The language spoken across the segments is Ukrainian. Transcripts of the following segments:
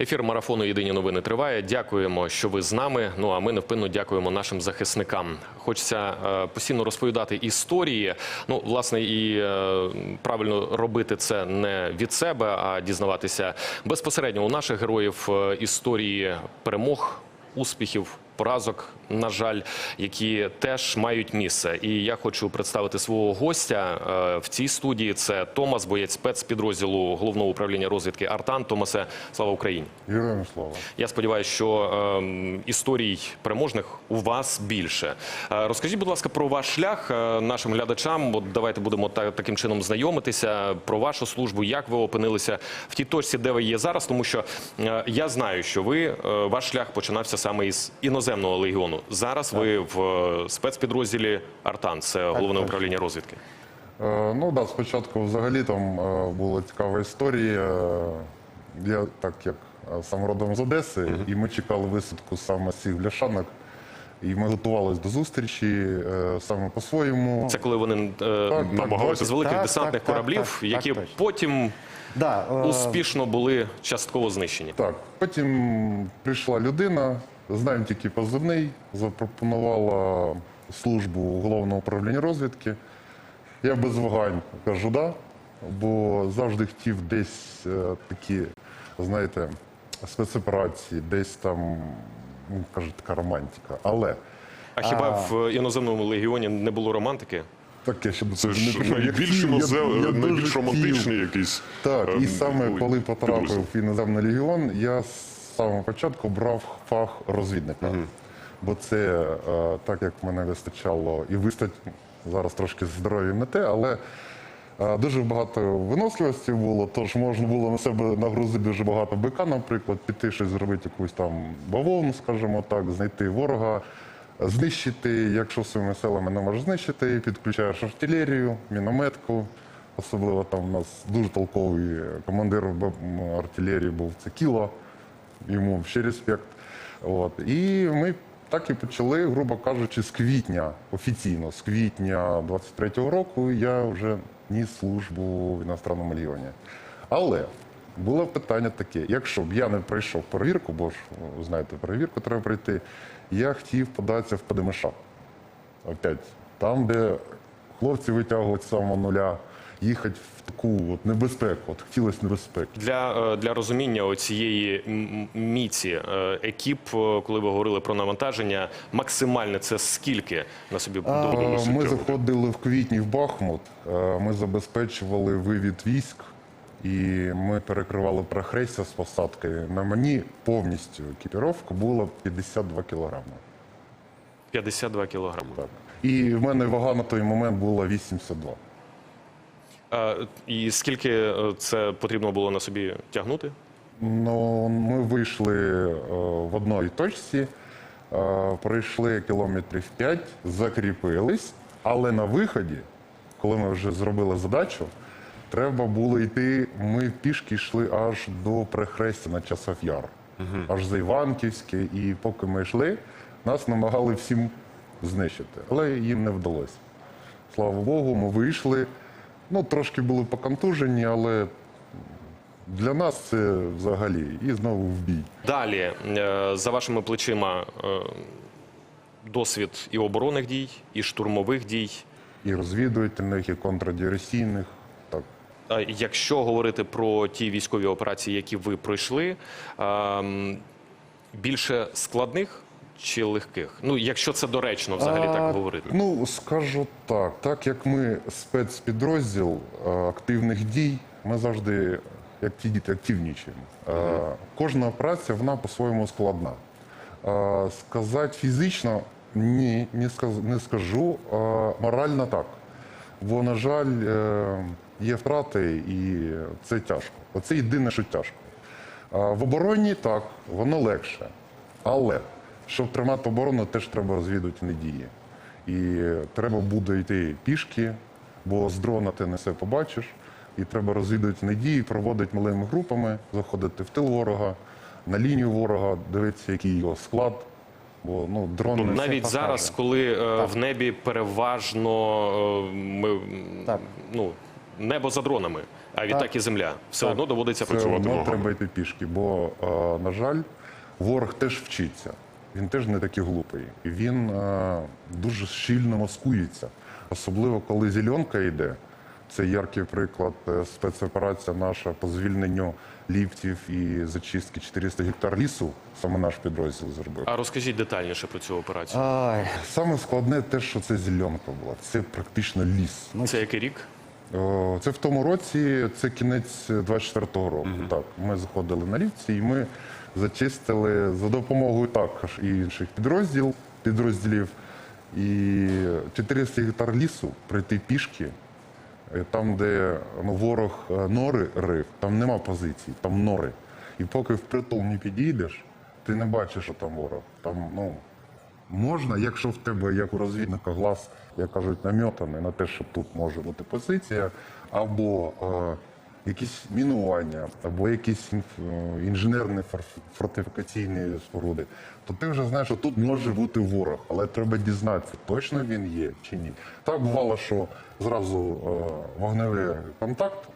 Ефір марафону Єдині новини триває. Дякуємо, що ви з нами. Ну а ми невпинно дякуємо нашим захисникам. Хочеться е, постійно розповідати історії. Ну, власне, і е, правильно робити це не від себе, а дізнаватися безпосередньо у наших героїв е, історії перемог, успіхів. Поразок, на жаль, які теж мають місце. І я хочу представити свого гостя е, в цій студії. Це Томас, боєць спецпідрозділу головного управління розвідки Артан. Томасе, слава Україні! Героям слава. Я сподіваюся, що ем, історій переможних у вас більше. Е, розкажіть, будь ласка, про ваш шлях е, нашим глядачам. От давайте будемо та, таким чином знайомитися про вашу службу, як ви опинилися в тій точці, де ви є зараз. Тому що я знаю, що ви ваш шлях починався саме із іноземного легіону. Зараз ви в е, спецпідрозділі Артан, це головне так. управління розвідки. Е, ну да, спочатку взагалі там е, була цікава історія. Е, Я так як е, сам родом з Одеси, і ми чекали висадку саме з цих бляшанок. І ми готувалися до зустрічі е, саме по-своєму. Це коли вони е, намагалися з великих так, десантних так, так, кораблів, так, які так, точно. потім Да, е, успішно були частково знищені. Так, потім прийшла людина, знаємо тільки позивний, запропонувала службу головного управління розвідки. Я без вагань кажу да, бо завжди хотів десь е, такі, знаєте, спецоперації, десь там, ну, кажуть, така романтика. Але А хіба в іноземному легіоні не було романтики? Це прийшов. Я найбільш хотів, я- інозем- я дуже найбільш романтичний якийсь. Так, і ем, саме коли потрапив в іноземний легіон, я самого початку брав фах розвідника. Бо це е, так як мене вистачало і вистать зараз трошки здоров'я не те, але е, дуже багато виносливості було, тож можна було на себе нагрузити дуже багато бика, наприклад, піти щось зробити, якусь там бавовну, скажімо так, знайти ворога. Знищити, якщо своїми силами не можеш знищити, підключаєш артилерію, мінометку. Особливо там у нас дуже толковий командир артилерії був це Кіло, йому ще респект. От. І ми так і почали, грубо кажучи, з квітня, офіційно, з квітня 23-го року я вже ніс службу в іностранному легіоні. Але було питання таке: якщо б я не пройшов перевірку, бо ж знаєте, перевірку треба пройти, я хотів податися в ПДМШ. Опять, там, де хлопці витягують з самого нуля, їхати в таку от небезпеку, от хотілося небезпеки. Для, е, для розуміння цієї міці е, екіп, е, коли ви говорили про навантаження, максимальне це скільки на собі доводилося? Ми заходили в квітні в Бахмут, ми забезпечували вивід військ і ми перекривали перехрестя з посадкою. На мені повністю екіпіровка була 52 кілограми. 52 кілограми. Так. І в мене вага на той момент була 82. І скільки е, це потрібно було на собі тягнути? Ну, ми вийшли е, в одній точці, е, пройшли кілометрів 5, закріпились, але на виході, коли ми вже зробили задачу, треба було йти. Ми пішки йшли аж до перехрестя на часов яр, аж за Іванківське. І поки ми йшли, нас намагали всім знищити, але їм не вдалося. Слава Богу, ми вийшли. Ну, трошки були поконтужені, але для нас це взагалі і знову в бій. Далі, е, за вашими плечима, е, досвід і оборонних дій, і штурмових дій. І розвідувальних, і контрдиверсійних. Якщо говорити про ті військові операції, які ви пройшли, ем, більше складних чи легких? Ну, якщо це доречно взагалі А, так говорити. Ну, скажу так, так як ми спецпідрозділ е, активних дій, ми завжди, як ті діти, активнічуємо. Е, Кожна операція вона по-своєму складна. Е, Сказати фізично ні, не скажу. Морально так. Бо, на жаль, є втрати, і це тяжко. Оце єдине, що тяжко. В обороні так, воно легше. Але щоб тримати оборону, теж треба розвідувальні дії. І треба буде йти пішки, бо з дрона ти не все побачиш. І треба розвідувальні дії, проводити малими групами, заходити в тил ворога, на лінію ворога, дивитися, який його склад. Бо ну, дрон Ну, навіть покаже. зараз, коли е, в небі переважно е, ми Так. ну. небо за дронами, а відтак і земля. Все одно доводиться працювати. одно треба йти пішки, бо, е, на жаль, ворог теж вчиться. Він теж не такий глупий. Він е, дуже щільно маскується. Особливо, коли зеленка йде. Це яркий приклад е, спецоперація наша по звільненню ліфтів і зачистки 400 гектар лісу. Саме наш підрозділ зробив. А розкажіть детальніше про цю операцію. Ай, саме складне те, що це зеленка була. Це практично ліс. Це який рік? О, Це в тому році, це кінець 24-го року. Так, ми заходили на лівці і ми зачистили за допомогою також і інших підрозділ, підрозділів. І 400 гектар лісу пройти пішки, е, там, де ну, ворог е, нори рив, там нема позицій, там нори. І поки впритул не підійдеш, ти не бачиш, що там ворог. Там, ну, Можна, якщо в тебе, як у розвідника, глаз, як кажуть, намьотаний на те, що тут може бути позиція, або е, якісь мінування, або якісь е, інженерні фор- фортифікаційні споруди, то ти вже знаєш, що тут може бути ворог, але треба дізнатися, точно він є чи ні. Так бувало, що зразу е, вогневий контакт,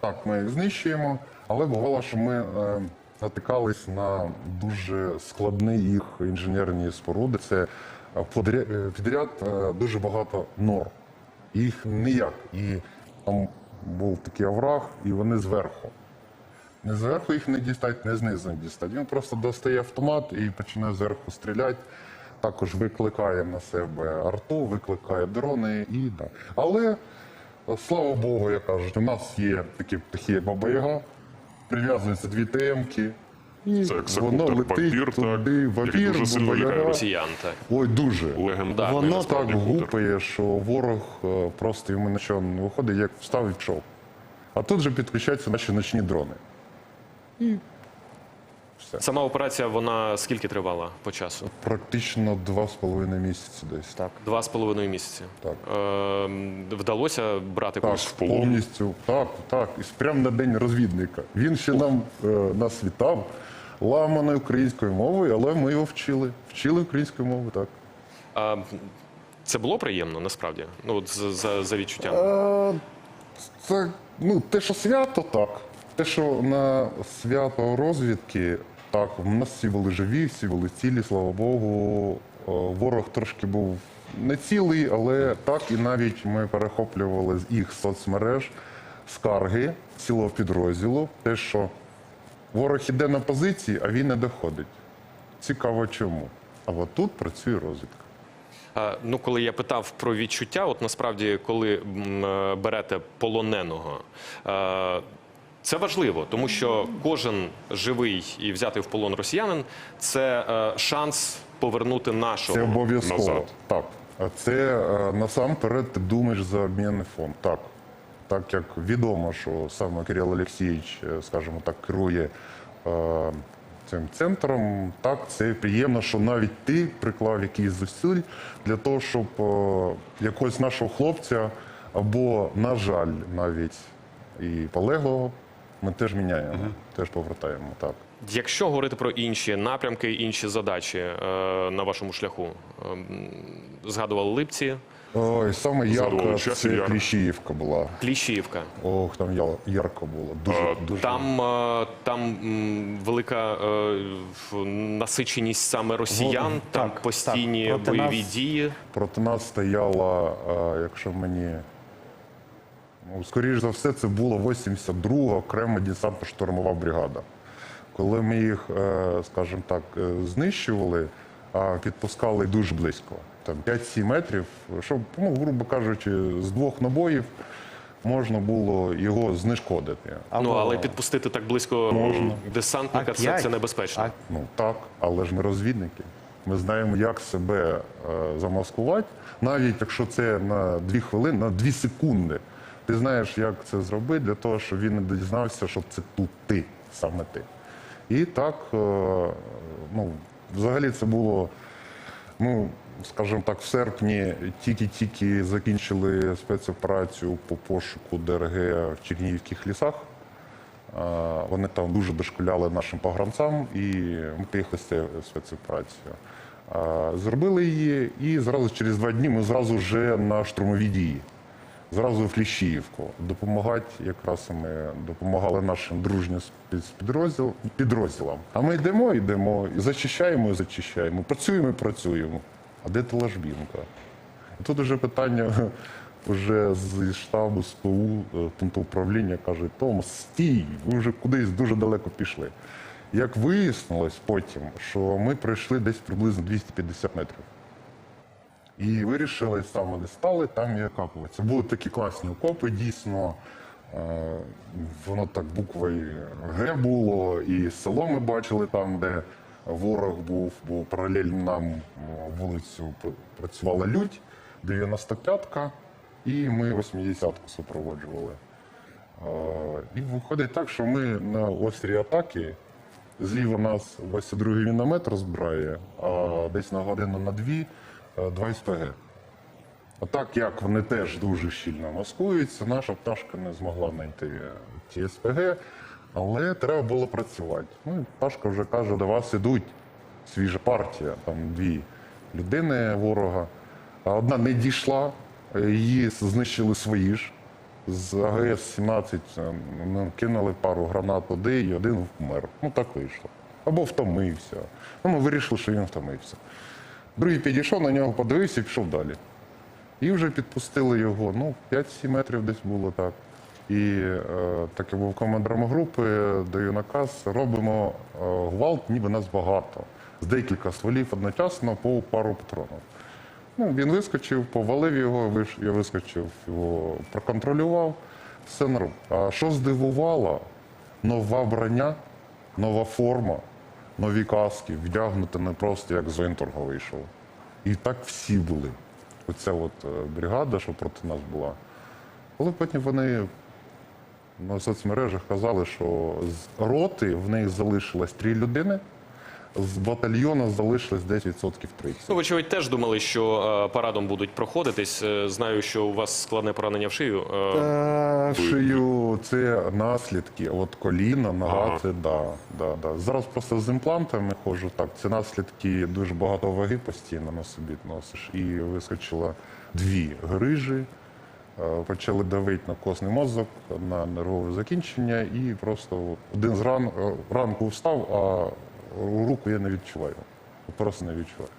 так, ми їх знищуємо, але бувало, що ми е, натикались на дуже складні їх інженерні споруди. Це підряд дуже багато нор. Їх ніяк. І там був такий овраг, і вони зверху. Не зверху їх не дістать, не знизу не дістать. Він просто достає автомат і починає зверху стріляти. Також викликає на себе арту, викликає дрони і да. Але слава Богу, я кажу, у нас є такі птахи, баба-яга, прив'язуються дві ТМ-ки. І Це як воно летить так, туди, який вампір, дуже сильно лякає Росіян, так. Ой, дуже. Легендарний Воно так гупає, що ворог е, просто йому нічого не виходить, як встав і пішов. А тут же підключаються наші ночні дрони. Сама операція, вона скільки тривала по часу? Практично два з половиною місяці десь. Так. Два з половиною місяці. Так. Е, вдалося брати Так, когось в полон. повністю. Так, так. І прямо на день розвідника. Він ще нам е, нас вітав ламаною українською мовою, але ми його вчили. Вчили українською мовою, так. А, це було приємно насправді? Ну, от за, за, за відчуттям. Е, Це ну, те, що свято, так. Те, що на свято розвідки, так, у нас всі були живі, всі були цілі, слава Богу. Е, Ворог трошки був не цілий, але так і навіть ми перехоплювали з їх соцмереж скарги цілого підрозділу. Те, що ворог іде на позиції, а він не доходить. Цікаво чому. А от тут працює розвідка. Ну, коли я питав про відчуття, от насправді, коли е, берете полоненого, е, це важливо, тому що кожен живий і взятий в полон росіянин це е, шанс повернути нашого. Це обов'язково. назад. Так. А Це е, насамперед ти думаєш за обмінний фонд. Так. Так як відомо, що саме Кирил Олексійович, е, скажімо так, керує е, цим центром, так, це приємно, що навіть ти приклав якийсь зусиль для того, щоб е, якогось нашого хлопця або, на жаль, навіть і полеглого ми теж міняємо, теж повертаємо. Так. Якщо говорити про інші напрямки, інші задачі е, на вашому шляху, ем, згадували Липці, Ой, саме ярко Задоволено, це яр. Кліщіївка була. Кліщіївка. Ох, там ярко було. Дуже, А, дуже. Там, е, там велика е, насиченість саме росіян, Ну, там так, постійні так. Бойові нас- дії. Проти нас стояла, е, якщо мені. Ну, скоріш за все, це була 82-га окрема десантно-штурмова бригада. Коли ми їх, е, скажімо так, е, знищували, а підпускали дуже близько, там 5-7 метрів, щоб, ну, грубо кажучи, з двох набоїв можна було його знешкодити. Ну але підпустити так близько десантника це, це небезпечно. А Ну так, але ж ми розвідники. Ми знаємо, як себе е, замаскувати, навіть якщо це на дві хвилини, на дві секунди. Ти знаєш, як це зробити для того, щоб він не дізнався, що це тут ти, саме ти. І так, е, ну, взагалі це було, ну, скажімо так, в серпні тільки-тільки закінчили спецоперацію по пошуку ДРГ в Чернігівських лісах. Вони там дуже дошкуляли нашим погранцям, і ми поїхали з цією спецоперацією. Зробили її, і зразу через два дні ми зразу вже на штурмові дії. Зразу в Кліщіївку. Допомагати якраз ми допомагали нашим дружнім спецпідрозділ- підрозділам. А ми йдемо, йдемо, зачищаємо, і зачищаємо, працюємо, і працюємо. А де та ложбінка? І Тут уже питання вже зі штабу СПУ, е, пункту управління каже, Том, стій, ви вже кудись дуже далеко пішли. Як вияснилось потім, що ми пройшли десь приблизно 250 метрів. І вирішили саме де стали, там і окапуватися. Були такі класні окопи, дійсно. Е, Воно так буквою Г було, і село ми бачили там, де ворог був, бо паралельно нам е, вулицю працювала лють, 95-ка, і ми 80-ку супроводжували. Е, І виходить так, що ми на острій атаки зліва нас 22-й міномет розбирає, а десь на годину на дві е, два СПГ. А так як вони теж дуже щільно маскуються, наша пташка не змогла знайти е, ті СПГ, але треба було працювати. Ну, пташка вже каже, до вас ідуть свіжа партія, там дві людини ворога. А одна не дійшла, е, її знищили свої ж. З АГС-17 е, ну, кинули пару гранат туди і один вмер. Ну так вийшло. Або втомився. Ну, ми вирішили, що він втомився. Другий підійшов, на нього подивився і пішов далі. І вже підпустили його, ну, 5-7 метрів десь було так. І е, так як був командиром групи, даю наказ, робимо е, гвалт, ніби нас багато. З декілька стволів одночасно по пару патронів. Ну, він вискочив, повалив його, я вискочив, його проконтролював, все норм. А що здивувало, нова броня, нова форма, нові каски, вдягнути не просто як з воєнторга вийшов. І так всі були. Оця от е, бригада, що проти нас була. Але потім вони на соцмережах казали, що з роти в них залишилось три людини, з батальйону залишилось десь відсотків 30. Ну, вочевидь, теж думали, що е, парадом будуть проходитись. Е, Знаю, що у вас складне поранення в шию. Е, Та, шию це наслідки. От коліна, нога, це да, да, да. Зараз просто з імплантами ходжу так. Це наслідки дуже багато ваги постійно на собі носиш. І вискочило дві грижі. е, Почали давити на костний мозок, на нервове закінчення, і просто один з ран, е, ранку встав, а руку я не відчуваю. Просто не відчуваю.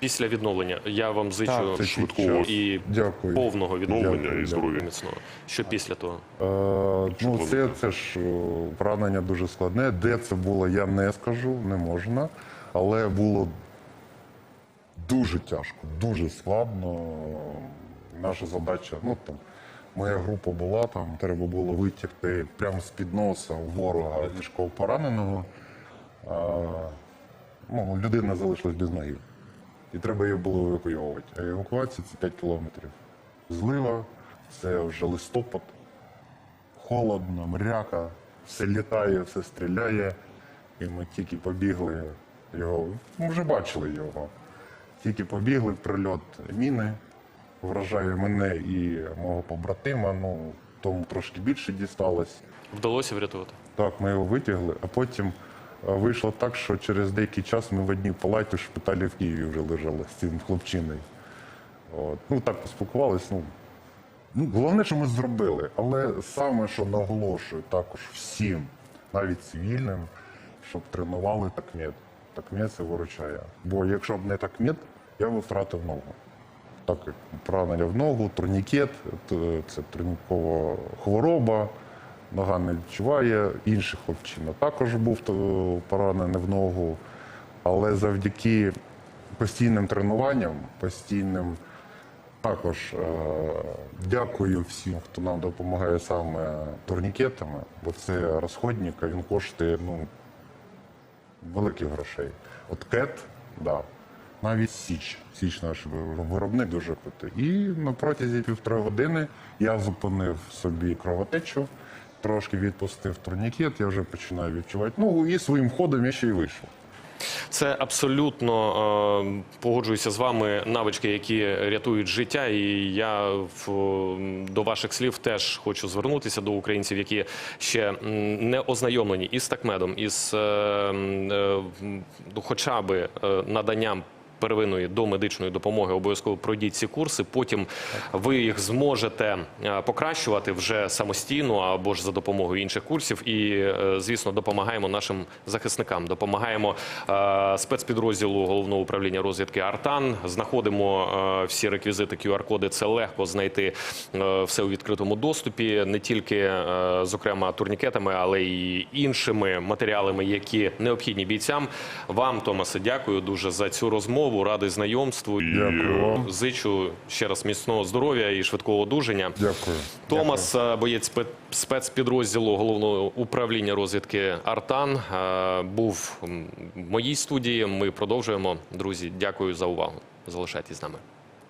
Після відновлення я вам зичу Так, це швидкого час. і Дякую. повного відновлення Дякую, і дякую. міцного. Що після того? Е, ну, це, це ж е, поранення дуже складне. Де це було, я не скажу, не можна. Але було дуже тяжко, дуже складно. Наша задача, ну там, моя група була там, треба було витягти прямо з-під носа ворога ліжково пораненого. А, ну, людина залишилась без ноги. І треба її було евакуювати. А евакуація це 5 кілометрів. Злива, це вже листопад холодно, мряка, все літає, все стріляє. І ми тільки побігли його. Ми вже бачили його. Тільки побігли, в прильот міни, вражає мене і мого побратима. Ну, тому трошки більше дісталось. Вдалося врятувати? Так, ми його витягли, а потім вийшло так, що через деякий час ми в одній палаті в шпиталі в Києві вже лежали з цим хлопчиною. От. Ну так поспілкувалися. Ну, Ну, головне, що ми зробили, але саме, що наголошую також всім, навіть цивільним, щоб тренували такмет. Такмет це виручає. Бо якщо б не такмет, я б втратив ногу. Так як поранення в ногу, турнікет, це турнікова хвороба, нога не відчуває. Інший хлопчина також був поранений в ногу. Але завдяки постійним тренуванням, постійним також е, дякую всім, хто нам допомагає саме турнікетами, бо це розходник, він коштує ну, великих грошей. От кет, да. навіть Січ. Січ наш виробник дуже крутий. І на протязі півтори години я зупинив собі кровотечу, трошки відпустив турнікет, я вже починаю відчувати ногу і своїм ходом я ще й вийшов. Це абсолютно е, погоджуюся з вами навички, які рятують життя. І я до ваших слів теж хочу звернутися до українців, які ще не ознайомлені із такмедом, із е, е, хоча е, наданням первинної до медичної допомоги обов'язково пройдіть ці курси. Потім ви їх зможете е, покращувати вже самостійно або ж за допомогою інших курсів. І, е, звісно, допомагаємо нашим захисникам. Допомагаємо е, спецпідрозділу головного управління розвідки Артан. Знаходимо всі реквізити QR-коди. Це легко знайти все у відкритому доступі, не тільки зокрема турнікетами, але й іншими матеріалами, які необхідні бійцям. Вам, Томасе, дякую дуже за цю розмову. Радий знайомству. Дякую вам. Зичу ще раз міцного здоров'я і швидкого одужання. Дякую. Томас, Дякую. боєць спецпідрозділу головного управління розвідки Артан, е, був в моїй студії. Ми продовжуємо. Друзі, дякую за увагу. Залишайтесь з нами.